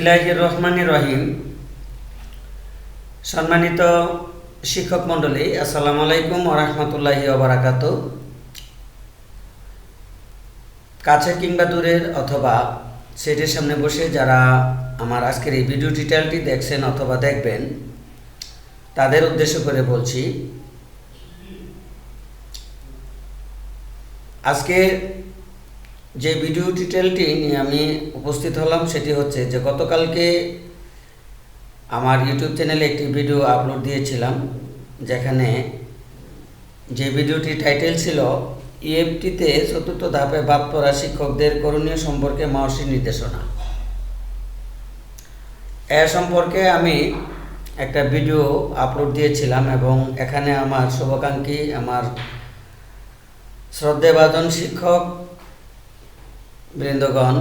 বিসমিল্লাহ রহমান রহিম। সম্মানিত শিক্ষক মণ্ডলী, আসসালামু আলাইকুম ওরহমতুল্লাহি ওবরাকাত কাছে কিংবা দূরের অথবা সেটের সামনে বসে যারা আমার আজকের এই ভিডিও টিটেলটি দেখছেন অথবা দেখবেন, তাদের উদ্দেশ্য করে বলছি, আজকে যে ভিডিও টিটেলটি নিয়ে আমি উপস্থিত হলাম সেটি হচ্ছে যে গতকালকে আমার ইউটিউব চ্যানেলে একটি ভিডিও আপলোড দিয়েছিলাম, যেখানে যে ভিডিওটি টাইটেল ছিল ইএফটিতে চতুর্থ ধাপে পড়া শিক্ষকদের করণীয় সম্পর্কে মাওসির নির্দেশনা। এ সম্পর্কে আমি একটা ভিডিও আপলোড দিয়েছিলাম এবং এখানে আমার শুভাকাঙ্ক্ষী, আমার শ্রদ্ধেভাজন শিক্ষক বৃন্দগণ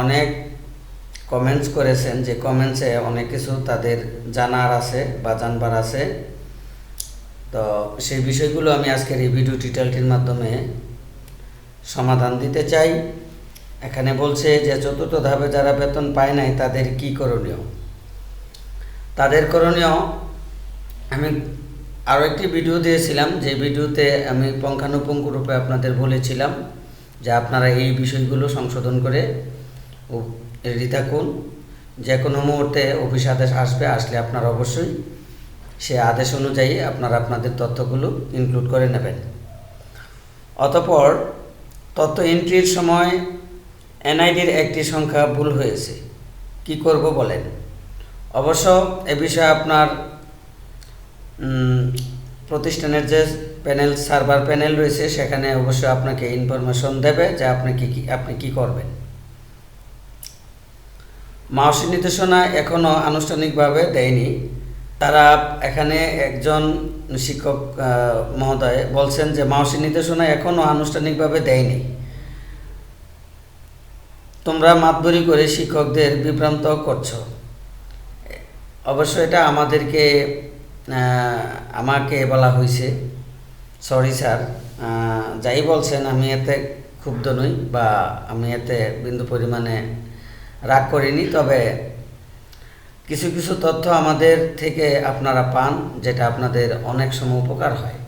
অনেক কমেন্টস করেছেন, যে কমেন্টসে অনেক কিছু তাদের জানার আছে বা জানবার আছে। তো সেই বিষয়গুলো আমি আজকের এই ভিডিও টিটেলটির মাধ্যমে সমাধান দিতে চাই। এখানে বলছে যে, চতুর্থ ধাপে যারা বেতন পায় নাই, তাদের কি করণীয়? তাদের করণীয়, আমি আরও একটি ভিডিও দিয়েছিলাম, যে ভিডিওতে আমি পুঙ্খানুপুঙ্খ রূপে আপনাদের বলেছিলাম। যে আপনারা এই বিষয়গুলো সংশোধন করে রেডি থাকুন। যে কোনো মুহূর্তে অফিস আদেশ আসবে, আসলে আপনারা অবশ্যই সে আদেশ অনুযায়ী আপনারা আপনাদের তথ্যগুলো ইনক্লুড করে নেবেন। অতপর তথ্য এন্ট্রির সময় এনআইডির একটি সংখ্যা ভুল হয়েছে। কি করব বলেন? অবশ্য এ বিষয়ে আপনার প্রতিষ্ঠানের যে প্যানেল সার্ভার প্যানেল রয়েছে, সেখানে অবশ্যই আপনাকে ইনফরমেশন দেবে যে আপনি কি আপনি কি করবেন। মাওসি নির্দেশনা এখনও আনুষ্ঠানিকভাবে দেয়নি। তারা এখানে একজন শিক্ষক মহোদয় বলছেন যে মাওসি নির্দেশনা এখনও আনুষ্ঠানিকভাবে দেয়নি। তোমরা মাতবরি করে শিক্ষকদের বিভ্রান্ত করছ। অবশ্য এটা আমাদেরকে আমাকে বলা হয়েছে সরি স্যার যাই বলছেন, আমি এতে ক্ষুব্ধ নই বা আমি এতে বিন্দু পরিমাণে রাগ করিনি, তবে কিছু কিছু তথ্য আমাদের থেকে আপনারা পান, যেটা আপনাদের অনেক সময় উপকার হয়।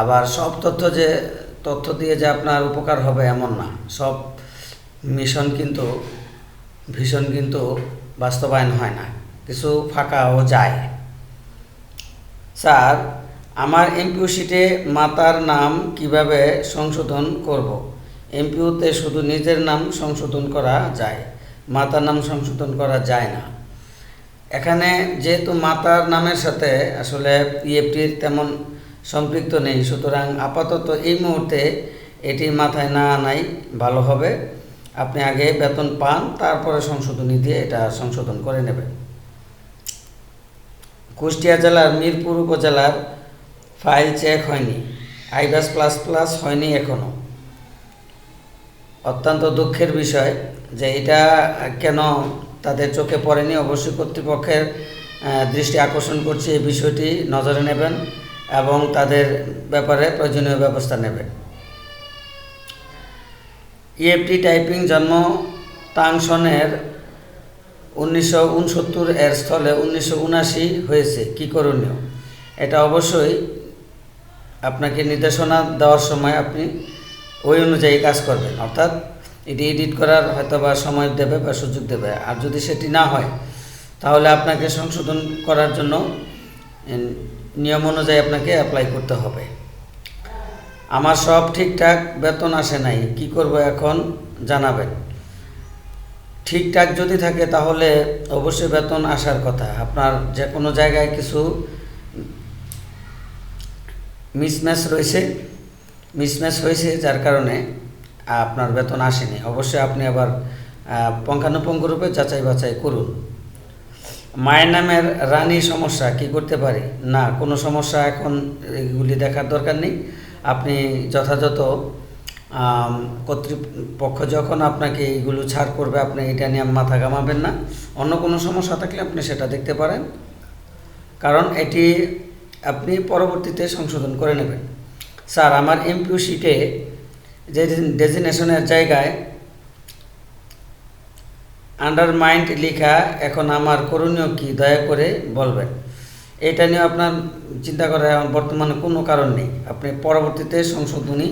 আবার সব তথ্য যে, তথ্য দিয়ে যে আপনার উপকার হবে এমন না। সব মিশন কিন্তু, ভীষণ কিন্তু বাস্তবায়ন হয় না। কিছু ফাঁকাও যায়। স্যার, আমার এমপিউ শিটে মাতার নাম কীভাবে সংশোধন করব। এমপিউতে শুধু নিজের নাম সংশোধন করা যায়, মাতার নাম সংশোধন করা যায় না। এখানে যেহেতু মাতার নামের সাথে আসলে ইএফটির তেমন সম্পৃক্ত নেই, সুতরাং আপাতত এই মুহূর্তে এটি মাথায় না আনাই ভালো হবে। আপনি আগে বেতন পান, তারপরে সংশোধনী দিয়ে এটা সংশোধন করে নেবেন। কুষ্টিয়া জেলার মিরপুর উপজেলার ফাইল চেক হয়নি। আইবাস প্লাস প্লাস হয়নি এখনও অত্যন্ত দুঃখের বিষয় যে এটা কেন তাদের চোখে পড়েনি। অবশ্যই কর্তৃপক্ষের দৃষ্টি আকর্ষণ করছে এই বিষয়টি। নজরে নেবেন এবং তাদের ব্যাপারে প্রয়োজনীয় ব্যবস্থা নেবেন। ইএফটি টাইপিং জন্ম তাংশনের উনিশশো উনসত্তর এর স্থলে উনিশশো উনাশি হয়েছে। কী করণীয়? এটা অবশ্যই আপনাকে নির্দেশনা দেওয়ার সময় আপনি ওই অনুযায়ী কাজ করবেন। অর্থাৎ এটি এডিট করার হয়তো বা সময় দেবে বা সুযোগ দেবে। আর যদি সেটি না হয়, তাহলে আপনাকে সংশোধন করার জন্য নিয়ম অনুযায়ী আপনাকে অ্যাপ্লাই করতে হবে। আমার সব ঠিকঠাক, বেতন আসে নাই। কি করব এখন? জানাবেন। ঠিকঠাক যদি থাকে তাহলে অবশ্যই বেতন আসার কথা। আপনার যে কোনো জায়গায় কিছু মিসম্যাচ রয়েছে মিসম্যাচ হয়েছে যার কারণে আপনার বেতন আসেনি। অবশ্যই আপনি আবার পঙ্খানুপঙ্খ রূপে যাচাই বাছাই করুন। মায়ের নামের রানী সমস্যা কি করতে পারি? না, কোনো সমস্যা এখন এগুলি দেখার দরকার নেই। আপনি যথাযথ কর্তৃপক্ষ যখন আপনাকে এইগুলো ছাড় করবে, আপনি এটা নিয়ে মাথা ঘামাবেন না। অন্য কোনো সমস্যা থাকলে আপনি সেটা দেখতে পারেন। কারণ এটি আপনি পরবর্তীতে সংশোধন করে নেবেন। স্যার, আমার এমপিউ শিটে যে ডেজিনেশনের জায়গায় আন্ডার মাইন্ড লেখা, এখন আমার করণীয় কি দয়া করে বলবেন। এটা নিয়ে আপনার চিন্তা করার বর্তমানে কোনো কারণ নেই। আপনি পরবর্তীতে সংশোধনী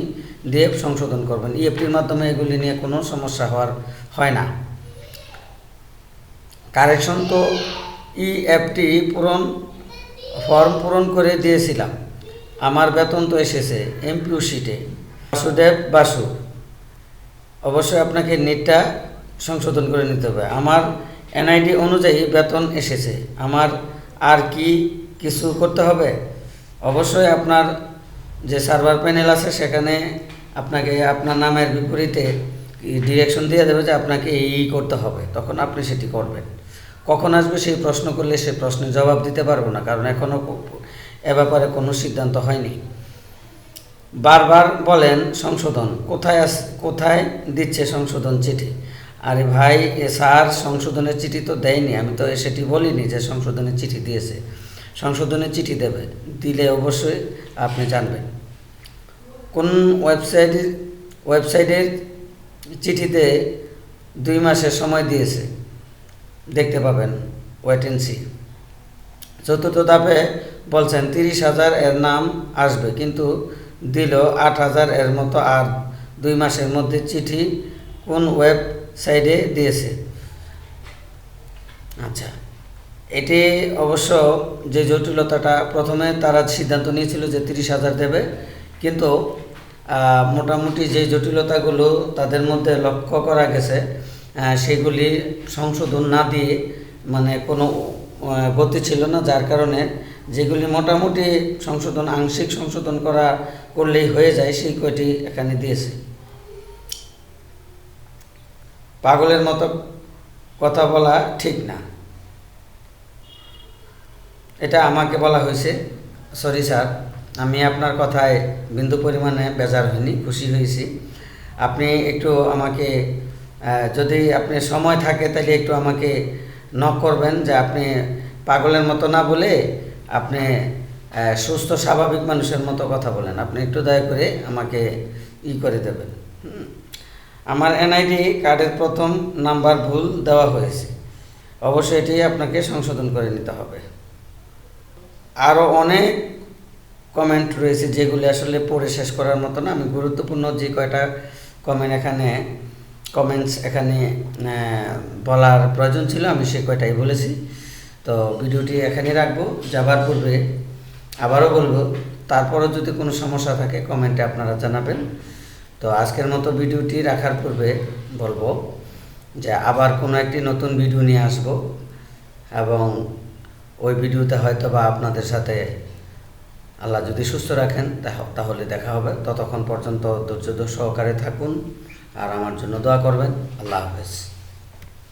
দিয়ে সংশোধন করবেন। ইএফটির মাধ্যমে এগুলি নিয়ে কোনো সমস্যা হওয়ার, হয় না। কারেকশন তো ইএফটি পূরণ ফর্ম পূরণ করে দিয়েছিলাম। আমার বেতন তো এসেছে এমপিউ শিটে বাসুদেব বাসু, অবশ্যই আপনাকে নেটটা সংশোধন করে নিতে হবে। আমার এনআইডি অনুযায়ী বেতন এসেছে। আমার আর কি কিছু করতে হবে? অবশ্যই আপনার যে সার্ভার প্যানেল আছে সেখানে আপনাকে আপনার নামের বিপরীতে ডিরেকশন দিয়ে দেবে যে আপনাকে এই করতে হবে। তখন আপনি সেটি করবেন। কখন আসবে সেই প্রশ্ন করলে সেই প্রশ্নের জবাব দিতে পারব না, কারণ এখনও এ ব্যাপারে কোনো সিদ্ধান্ত হয়নি। বারবার বলেন সংশোধন, কোথায় আস, কোথায় দিচ্ছে সংশোধন চিঠি? আরে ভাই এ স্যার সংশোধনের চিঠি তো দেয়নি, আমি তো সেটি বলিনি যে সংশোধনের চিঠি দিয়েছে। সংশোধনের চিঠি দেবে, দিলে অবশ্যই আপনি জানবেন। কোন ওয়েবসাইটের ওয়েবসাইটের চিঠিতে দুই মাসের সময় দিয়েছে, দেখতে পাবেন ওয়েট অ্যান্ড সি চতুর্থ ধাপে বলছেন, তিরিশ হাজার এর নাম আসবে, কিন্তু দিল আট হাজার এর মতো, আর দুই মাসের মধ্যে চিঠি কোন ওয়েবসাইটে দিয়েছে? আচ্ছা এটি অবশ্য যে জটিলতাটা প্রথমে তারা সিদ্ধান্ত নিয়েছিল যে তিরিশ হাজার দেবে কিন্তু মোটামুটি যে জটিলতাগুলো তাদের মধ্যে লক্ষ্য করা গেছে সেগুলি সংশোধন না দিয়ে মানে কোনো গতি ছিল না, যার কারণে যেগুলি মোটামুটি সংশোধন, আংশিক সংশোধন করা করলেই হয়ে যায়, সেই কয়টি এখানে দিয়েছে। পাগলের মতো কথা বলা ঠিক না। এটা আমাকে বলা হয়েছে, সরি স্যার। আমি আপনার কথায় বিন্দু পরিমাণে বেজার হইনি, খুশি হয়েছি আপনি একটু আমাকে যদি আপনি সময় থাকে তাহলে একটু আমাকে নক করবেন যে আপনি পাগলের মতো না বলে আপনি সুস্থ, স্বাভাবিক মানুষের মতো কথা বলেন। আপনি একটু দয়া করে আমাকে ই করে দেবেন। আমার এনআইডি কার্ডের প্রথম নাম্বার ভুল দেওয়া হয়েছে। অবশ্যই এটি আপনাকে সংশোধন করে নিতে হবে। আরও অনেক কমেন্ট রয়েছে যেগুলি আসলে পড়ে শেষ করার মতো না। আমি গুরুত্বপূর্ণ যে কয়টা কমেন্ট এখানে কমেন্টস এখানে বলার প্রয়োজন ছিল, আমি সে কয়টাই বলেছি। তো ভিডিওটি এখানে রাখব। যাবার পূর্বে আবারও বলব, তারপরও যদি কোনো সমস্যা থাকে কমেন্টে আপনারা জানাবেন। তো আজকের মতো ভিডিওটি রাখার পূর্বে বলব যে আবার কোনো একটি নতুন ভিডিও নিয়ে আসব এবং ওই ভিডিওতে হয়তো বা আপনাদের সাথে আল্লাহ যদি সুস্থ রাখেন, তাহ- তাহলে দেখা হবে। ততক্ষণ পর্যন্ত ধৈর্য সহকারে থাকুন আর আমার জন্য দোয়া করবেন। আল্লাহ হাফেজ।